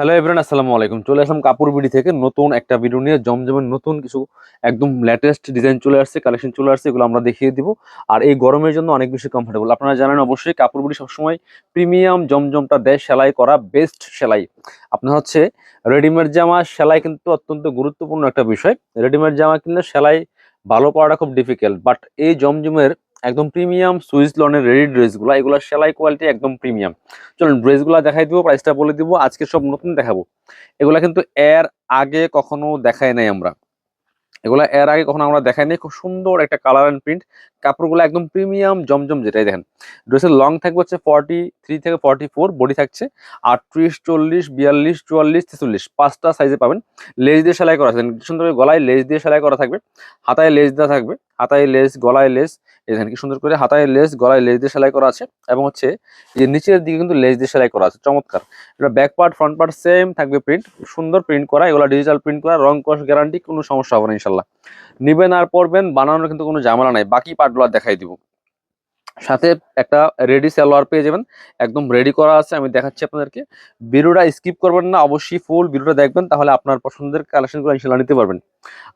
Hello everyone আসসালামু আলাইকুম। চলে আসলাম কাপড় বিডি থেকে নতুন একটা ভিডিও নিয়ে। জমজমের নতুন কিছু একদম লেটেস্ট ডিজাইন চলে আসছে কালেকশন চলে আসছে, এগুলো আমরা দেখিয়ে দিব। আর এই গরমের জন্য অনেক বেশি কমফোর্টেবল আপনারা জানেন অবশ্যই কাপড় বিডি সবসময় প্রিমিয়াম জমজমটা দেয়, সেলাই করা বেস্ট সেলাই। আপনার হচ্ছে রেডিমেড জামা, সেলাই কিন্তু অত্যন্ত গুরুত্বপূর্ণ একটা বিষয়। রেডিমেড জামা কিনলে সেলাই ভালো পাওয়াটা খুব ডিফিকাল্ট বাট এই জমজমের একদম প্রিমিয়াম সুইস লনের রেডি ড্রেসগুলো এগুলো সেলাই কোয়ালিটি একদম প্রিমিয়াম চলুন ড্রেসগুলো দেখাই দিব প্রাইসটা বলে দিব, আজকে সব নতুন দেখাবো। এগুলা কিন্তু এর আগে কখনো দেখাই নাই আমরা। এগুলা এর আগে কখনো আমরা দেখাই নাই, খুব সুন্দর একটা কালার অ্যান্ড প্রিন্ট কাপড়গুলো একদম প্রিমিয়াম জমজম যেটাই দেখেন। ড্রেসের লং থাকবে হচ্ছে ফর্টি থ্রি থেকে ফর্টি ফোর বডি থাকছে আটত্রিশ, চল্লিশ, বিয়াল্লিশ, চুয়াল্লিশ ছেচল্লিশ পাঁচটা সাইজে পাবেন। লেজ দিয়ে সেলাই করা আছে। সুন্দর গলায় লেজ দিয়ে সেলাই করা থাকবে। হাতায় লেজ দেওয়া থাকবে। হাতায় লেস, গলায় লেস এখানে কি সুন্দর করে হাতায় লেস, গলায় লেস দিয়ে সেলাই করা আছে এবং হচ্ছে যে নিচের দিকে কিন্তু লেস দিয়ে সেলাই করা আছে, চমৎকার। এটা back part front part same থাকবে প্রিন্ট সুন্দর প্রিন্ট করা, এগুলো ডিজিটাল প্রিন্ট করা, রং কস গ্যারান্টি কোনো সমস্যা হবে না ইনশাল্লাহ নিবেন আর পরবেন, বানানোর কিন্তু কোনো ঝামেলা নাই, বাকি পার্টগুলো দেখাই দিব। সাথে একটা রেডি সালোয়ার পেয়ে যাবেন, একদম রেডি করা আছে, আমি দেখাচ্ছি আপনাদেরকে। ভিডিওটা স্কিপ করবেন না, অবশ্যই ফুল ভিডিওটা দেখবেন, তাহলে আপনার পছন্দের কালেকশনগুলো ইনশাল্লাহ নিতে পারবেন।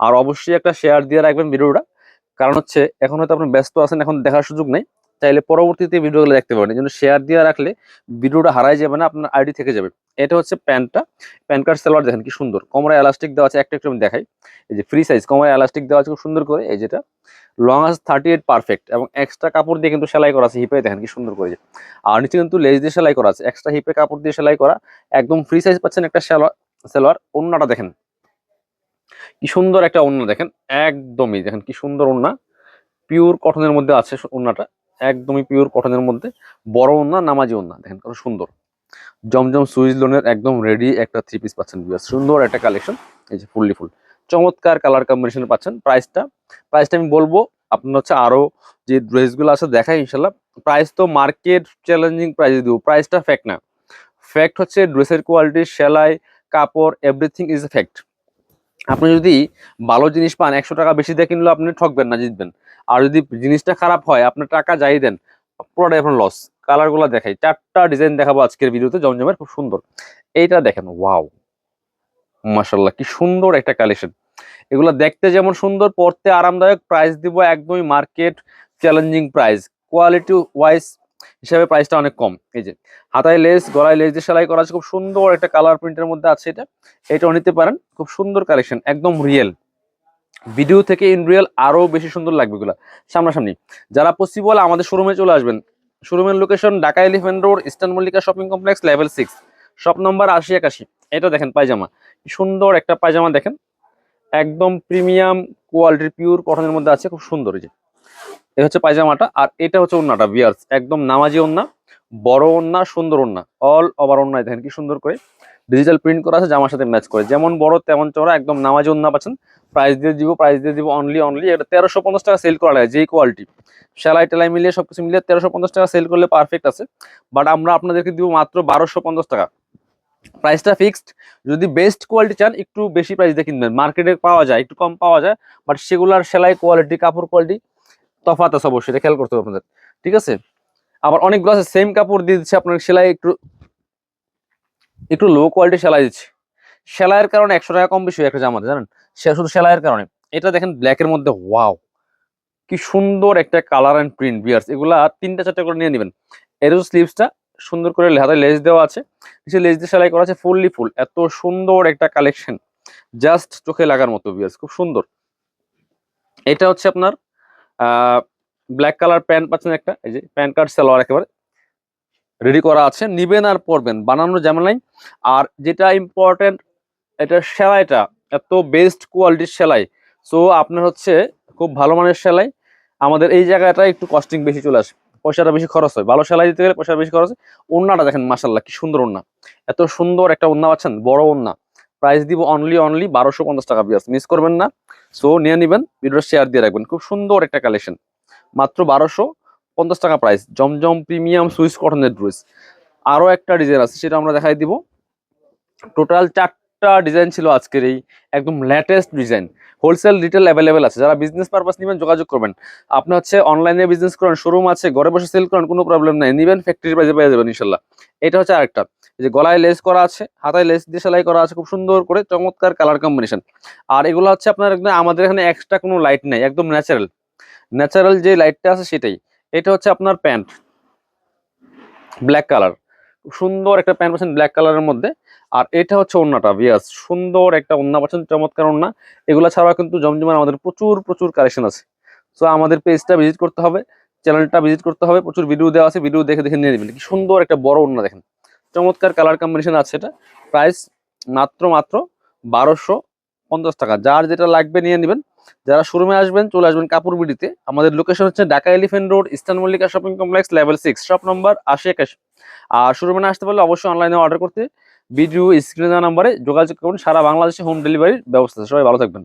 আর অবশ্যই একটা শেয়ার দিয়ে রাখবেন ভিডিওটা। কারণ হচ্ছে, এখন হয়তো আপনি ব্যস্ত আছেন, এখন দেখার সুযোগ নেই। চাইলে পরবর্তীতে ভিডিওগুলো দেখতে পারেন। এই জন্য শেয়ার দিয়ে রাখলে ভিডিওটা হারাই যাবে না, আপনার আইডি থেকে যাবে। এটা হচ্ছে প্যান্টটা প্যান কার্ড, সালোয়ার দেখেন কি সুন্দর। কোমরে এলাস্টিক দেওয়া আছে, একটা একটু আমি দেখাই। এই যে ফ্রি সাইজ কোমরে এলাস্টিক দেওয়া আছে, খুব সুন্দর করে। এই যেটা লং আছে থার্টি এইট পারফেক্ট এবং এক্সট্রা কাপড় দিয়ে কিন্তু সেলাই করা আছে হিপে দেখেন কি সুন্দর করে। আর নিচে কিন্তু লেজ দিয়ে সেলাই করা আছে। এক্সট্রা হিপে কাপড় দিয়ে সেলাই করা। একদম ফ্রি সাইজ পাচ্ছেন একটা সালোয়ার সালোয়ার। অন্যটা দেখেন। কি সুন্দর একটা ওন্না দেখেন, একদমই দেখেন কি সুন্দর ওন্না পিওর কটনের মধ্যে আছে ওন্নাটা একদমই পিওর কটনের মধ্যে। বড় ওন্না নামাজি ওন্না দেখেন কত সুন্দর। জমজম সুইজ লোনের একদম রেডি একটা থ্রি পিস পাচ্ছেন সুন্দর একটা কালেকশন এই যে ফুললি ফুল। চমৎকার কালার কম্বিনেশন পাচ্ছেন প্রাইসটা প্রাইসটা আমি বলব, আপনার হচ্ছে আরও যে ড্রেসগুলো আছে দেখাই ইনশাল্লাহ প্রাইস তো মার্কেট চ্যালেঞ্জিং প্রাইস দিব প্রাইসটা ফ্যাক্ট না। ফ্যাক্ট হচ্ছে ড্রেসের কোয়ালিটি সেলাই, কাপড় এভরিথিং ইজ এ ফ্যাক্ট আপনি যদি ভালো জিনিস পান, একশো টাকা বেশি দিয়ে কিনলেও আপনি ঠকবেন না, জিতবেন। আর যদি জিনিসটা খারাপ হয়, আপনার টাকা যাই দেন, পুরোটাই আপনার লস কালারগুলো দেখাই, চারটা ডিজাইন দেখাবো আজকের ভিডিওতে, জমজমের খুব সুন্দর। এইটা দেখেন ওয়াও মাসাল্লাহ কি সুন্দর একটা কালেকশন এগুলো দেখতে যেমন সুন্দর, পড়তে আরামদায়ক প্রাইস দিব একদমই market challenging price quality wise হিসাবে প্রাইসটা অনেক কম। এই যে, হাতায় লেস গলায় লেস দিয়ে সেলাই করা আছে, খুব সুন্দর একটা কালার প্রিন্টের মধ্যে আছে এটা। এটাও নিতে পারেন, খুব সুন্দর কালেকশন একদম রিয়েল ভিডিও থেকে ইন রিয়েল আরও বেশি সুন্দর লাগবে এগুলা। সামনাসামনি, যারা পসিবল আমাদের শোরুমে চলে আসবেন শোরুমের location Dhaka Elephant Road Eastern Mallika Shopping Complex level six shop number আশি একাশি। এটা দেখেন পায়জামা সুন্দর একটা পায়জামা দেখেন। একদম প্রিমিয়াম কোয়ালিটির পিওর কটনের মধ্যে আছে, খুব সুন্দর এই যে। এটা হচ্ছে পায়জামাটা, আর এটা হচ্ছে ওন্নাটা বিয়ার্স একদম নামাজি ওন্না, বড় ওন্না, সুন্দর ওন্না। অল ওভার ওন্না দেখেন কি সুন্দর করে। ডিজিটাল প্রিন্ট করা আছে, জামার সাথে ম্যাচ করে। যেমন বড়, তেমন চড়া একদম নামাজি ওন্না পাচ্ছেন। প্রাইস দিয়ে দিব প্রাইস দিয়ে দিব অনলি অনলি এটা তেরোশো পঞ্চাশ টাকা সেল করা যায় যেই কোয়ালিটি সেলাই টেলাই মিলিয়ে, সবকিছু মিলিয়ে তেরোশো পঞ্চাশ টাকা সেল করলে পারফেক্ট আছে। বাট আমরা আপনাদেরকে দিব মাত্র বারোশো পঞ্চাশ টাকা। প্রাইসটা ফিক্সড যদি বেস্ট কোয়ালিটি চান, একটু বেশি প্রাইস দিয়ে কিনবেন। মার্কেটে পাওয়া যায়, একটু কম পাওয়া যায় বাট সেগুলার সেলাই কোয়ালিটি কাপড় কোয়ালিটি তফাত আছে অবশ্যই, এটা খেয়াল করতে হবে আপনাদের। ঠিক আছে? আবার অনেকগুলো আছে সেম কাপড় দিয়ে দিচ্ছে আপনার সেলাই একটু একটু লো কোয়ালিটি সেলাই দিচ্ছে। সেলাইয়ের কারণে একশো টাকা কম বেশি একটা জামাতে জানেন? সে শুধু সেলাইয়ের কারণে। এটা দেখেন ব্ল্যাকের মধ্যে ওয়াও কি সুন্দর একটা কালার অ্যান্ড প্রিন্ট বিয়ার্স এগুলা তিনটা চারটা করে নিয়ে নেবেন। এর স্লিভসটা সুন্দর করে হাতে লেস দেওয়া আছে নিচে লেস দিয়ে সেলাই করা আছে ফুললি ফুল এত সুন্দর একটা কালেকশন জাস্ট চোখে লাগার মতো বিয়ার্স খুব সুন্দর। এটা হচ্ছে আপনার ব্ল্যাক কালার প্যান্ট পাচ্ছেন একটা, এই যে প্যান্ট কার্ড সালোয়ার একেবারে রেডি করা আছে, নিবেন আর পরবেন, বানানোর যেমন নাই। আর যেটা ইম্পর্টেন্ট এটা সেলাইটা, এত বেস্ট কোয়ালিটির সেলাই। সো আপনার হচ্ছে খুব ভালো মানের সেলাই। আমাদের এই জায়গাটা একটু কস্টিং বেশি চলে আসে, পয়সাটা বেশি খরচ হয়। ভালো সেলাই দিতে গেলে পয়সা বেশি খরচ হয়। ওন্নাটা দেখেন মাসাল্লাহ কি সুন্দর ওন্না এত সুন্দর একটা ওন্না পাচ্ছেন, বড় ওন্না প্রাইস দিব অনলি অনলি বারোশো পঞ্চাশ টাকা বিয়াস মিস করবেন না। সো নিয়ে নেবেন ভিডিওটা শেয়ার দিয়ে রাখবেন। খুব সুন্দর একটা কালেকশন মাত্র বারোশো পঞ্চাশ টাকা প্রাইস জমজম প্রিমিয়াম সুইস কটনের ড্রেস আরও একটা ডিজাইন আছে, সেটা আমরা দেখাই দিব। টোটাল চারটা ডিজাইন ছিল আজকের এই একদম latest design wholesale retail available আছে। যারা বিজনেস পারপাস নেবেন, যোগাযোগ করবেন। আপনি হচ্ছে অনলাইনে বিজনেস করেন শোরুম আছে, ঘরে বসে সেল করেন, কোনো প্রবলেম নাই। নেবেন ফ্যাক্টরি প্রাইজে পেয়ে যাবেন, ইনশাল্লাহ। এটা হচ্ছে আরেকটা। যে গলায় লেস করা আছে, হাতায় লেস দিয়ে সেলাই করা আছে, খুব সুন্দর করে চমৎকার কালার কম্বিনেশন আর এগুলো হচ্ছে আপনার একদম আমাদের এখানে এক্সট্রা কোনো লাইট নেই, একদম ন্যাচারাল ন্যাচারাল যে লাইটটা আছে সেটাই। এটা হচ্ছে আপনার প্যান্ট ব্ল্যাক কালার সুন্দর একটা প্যান্ট পাচ্ছেন ব্ল্যাক কালারের মধ্যে। আর এটা হচ্ছে ওন্নাটা বিয়াস সুন্দর একটা ওন্না পাচ্ছেন, চমৎকার ওন্না। এগুলো ছাড়াও কিন্তু জমজমের আমাদের প্রচুর প্রচুর কালেকশন আছে। সো আমাদের পেজটা ভিজিট করতে হবে। চ্যানেলটা ভিজিট করতে হবে, প্রচুর ভিডিও দেওয়া আছে ভিডিও দেখে দেখে নিয়ে নেবেন। কি সুন্দর একটা বড় ওন্না দেখেন। চমৎকার কালার কম্বিনেশন আছে এটা। প্রাইস মাত্র মাত্র বারোশো পঞ্চাশ টাকা। যার যেটা লাগবে নিয়ে নেবেন। যারা শোরুমে আসবেন, চলে আসবেন কাপুর বিডিতে। আমাদের লোকেশন হচ্ছে Dhaka Elephant Road Eastern Mallika Shopping Complex level six shop number আশি একাশি। আর শোরুমে না আসতে পারলে অবশ্যই অনলাইনে অর্ডার করতে। ভিডিও স্ক্রিনে দেওয়া নাম্বারে যোগাযোগ করুন। সারা বাংলাদেশে হোম ডেলিভারির ব্যবস্থা সবাই ভালো থাকবেন।